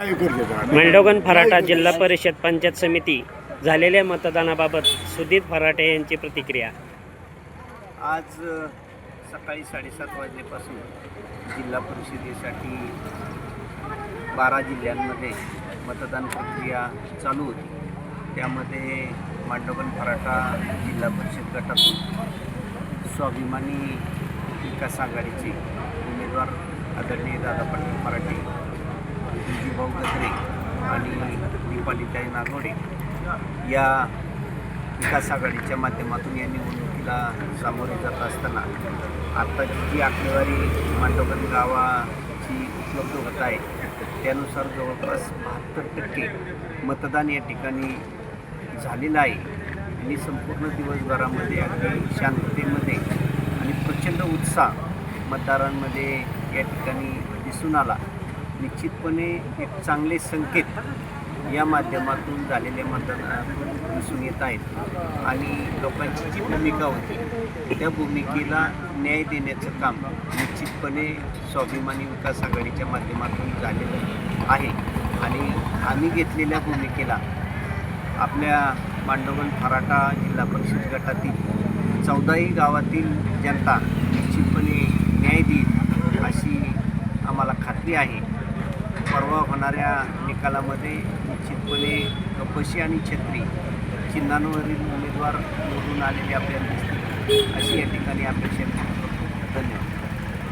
मेल्डोगन फराटा जिल्हा परिषद पंचायत समिती झालेल्या मतदानाबाबत सुधीर फराटे यांची प्रतिक्रिया. आज सकाळी साडेसात वाजल्यापासून जिल्हा परिषदेसाठी बारा जिल्ह्यांमध्ये मतदान प्रक्रिया चालू होती. त्यामध्ये मांडोगन फराटा जिल्हा परिषद गटातून स्वाभिमानी विकास आघाडीचे उमेदवार आदरणीय दादा पाटील फराटे आणि दीपालीताई नागोडे या विकास आघाडीच्या माध्यमातून या निवडणुकीला सामोरे जात असताना आत्ताची जी आकडेवारी मांडवगण गावाची उपलब्ध होत आहे त्यानुसार जवळपास बहात्तर टक्के मतदान या ठिकाणी झालेलं आहे. आणि संपूर्ण दिवसभरामध्ये अगदी शांततेमध्ये आणि प्रचंड उत्साह मतदारांमध्ये या ठिकाणी दिसून आला. निश्चितपणे एक चांगले संकेत या माध्यमातून झालेले मतदानातून दिसून येत आहेत. आणि लोकांची जी भूमिका होती त्या भूमिकेला न्याय देण्याचं काम निश्चितपणे स्वाभिमानी विकास आघाडीच्या माध्यमातून झालेलं आहे. आणि आम्ही घेतलेल्या भूमिकेला आपल्या मांडवगण फराटा जिल्हा परिषद गटातील चौदाही गावातील जनता निश्चितपणे न्याय देईल अशी आम्हाला खात्री आहे. परवा होणाऱ्या निकालामध्ये निश्चितपणे कपशी आणि छत्री चिन्हांवरील उमेदवार निवडून आलेले आपल्याला दिसतील अशी या ठिकाणी अपेक्षा